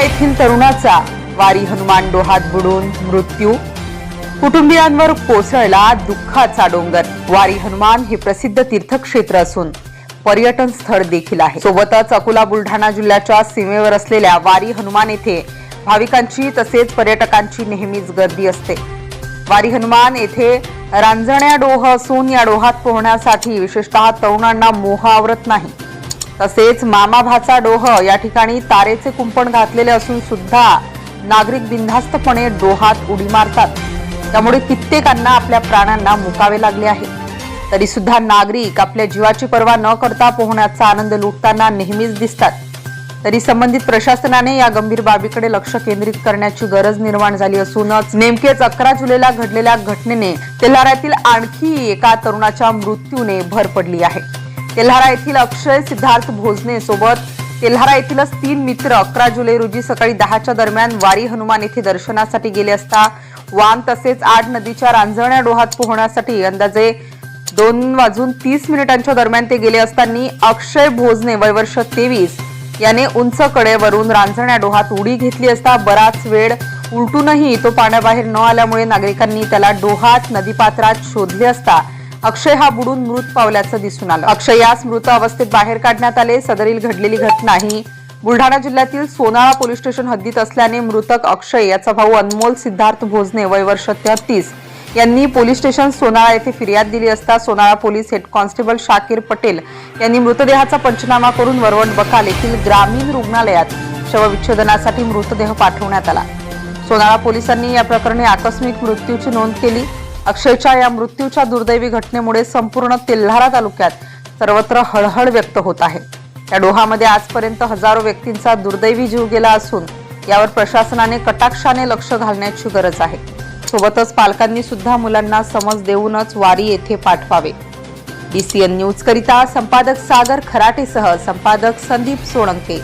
येथील तरुणाचा वारी हनुमान डोहात बुडून मृत्यू. कुटुंबियांवर कोसळला दुःखाचा डोंगर. वारी हनुमान हे प्रसिद्ध तीर्थक्षेत्र असून पर्यटन स्थळ देखील आहे. सोबतच अकोला बुलढाणा जिल्ह्याच्या सीमेवर असलेल्या वारी हनुमान येथे भाविकांची तसेच पर्यटकांची नेहमीच गर्दी असते. वारी हनुमान येथे रांजण्या डोह असून या डोहात पोहण्यासाठी विशेषतः तरुणांना मोह आवरत नाही. तसेच मामा भाचा डोह या ठिकाणी तारेचे कुंपण घातलेले असून सुद्धा नागरिक बिनधास्तपणे डोहात उडी मारतात. त्यामुळे कित्येकांना आपल्या प्राणांना मुकावे लागले आहे. तरी सुद्धा नागरिक आपल्या जीवाची पर्वा न करता पोहण्याचा आनंद लुटताना नेहमीच दिसतात. तरी संबंधित प्रशासनाने या गंभीर बाबीकडे लक्ष केंद्रित करण्याची गरज निर्माण झाली असूनच नेमकेच अकरा जुलैला घडलेल्या घटनेने तेलाऱ्यातील आणखी एका तरुणाच्या मृत्यूने भर पडली आहे. तेल्हारा येथील अक्षय सिद्धार्थ भोजने सोबत तेल्हारा येथीलच तीन मित्र अकरा जुलै रोजी सकाळी दहाच्या दरम्यान वारी हनुमान येथे दर्शनासाठी गेले असता वान तसेच आड नदीच्या रांजण्या डोहात पोहण्यासाठी अंदाजे दोन वाजून तीस मिनिटांच्या दरम्यान ते गेले असताना अक्षय भोजने वय वर्ष तेवीस याने उंच कडेवरून रांजण्या डोहात उडी घेतली असता बराच वेळ उलटूनही तो पाण्याबाहेर न आल्यामुळे नागरिकांनी त्याला डोहात नदीपात्रात शोधले असता अक्षय हा बुडून मृत पावल्याचं दिसून आलं. अक्षय यास मृत अवस्थेत बाहेर काढण्यात आले. सदरील घडलेली घटना ही बुलढाणा जिल्ह्यातील सोनाळा पोलीस स्टेशन हद्दीत असल्याने मृतक अक्षय याचा भाऊ अनमोल सिद्धार्थ भोजने वय वर्ष तेहतीस यांनी पोलीस स्टेशन सोनाळा येथे फिर्याद दिली असता Sonala police head constable Shakir Patel यांनी मृतदेहाचा पंचनामा करून वरवण बकाल येथील ग्रामीण रुग्णालयात शवविच्छेदनासाठी मृतदेह पाठवण्यात आला. सोनाळा पोलिसांनी या प्रकरणी आकस्मिक मृत्यूची नोंद केली. अक्षयच्या या मृत्यूच्या दुर्दैवी घटनेमुळे संपूर्ण तेल्हारा तालुक्यात सर्वत्र हळहळ व्यक्त होत आहे. या डोहामध्ये आजपर्यंत हजारो व्यक्तींचा दुर्दैवी जीव गेला असून यावर प्रशासनाने कटाक्षाने लक्ष घालण्याची गरज आहे. सोबतच पालकांनी सुद्धा मुलांना समज देऊनच वारी येथे पाठवावे. डीसीएन न्यूज करिता संपादक सागर खराटेसह संपादक संदीप सोळंके.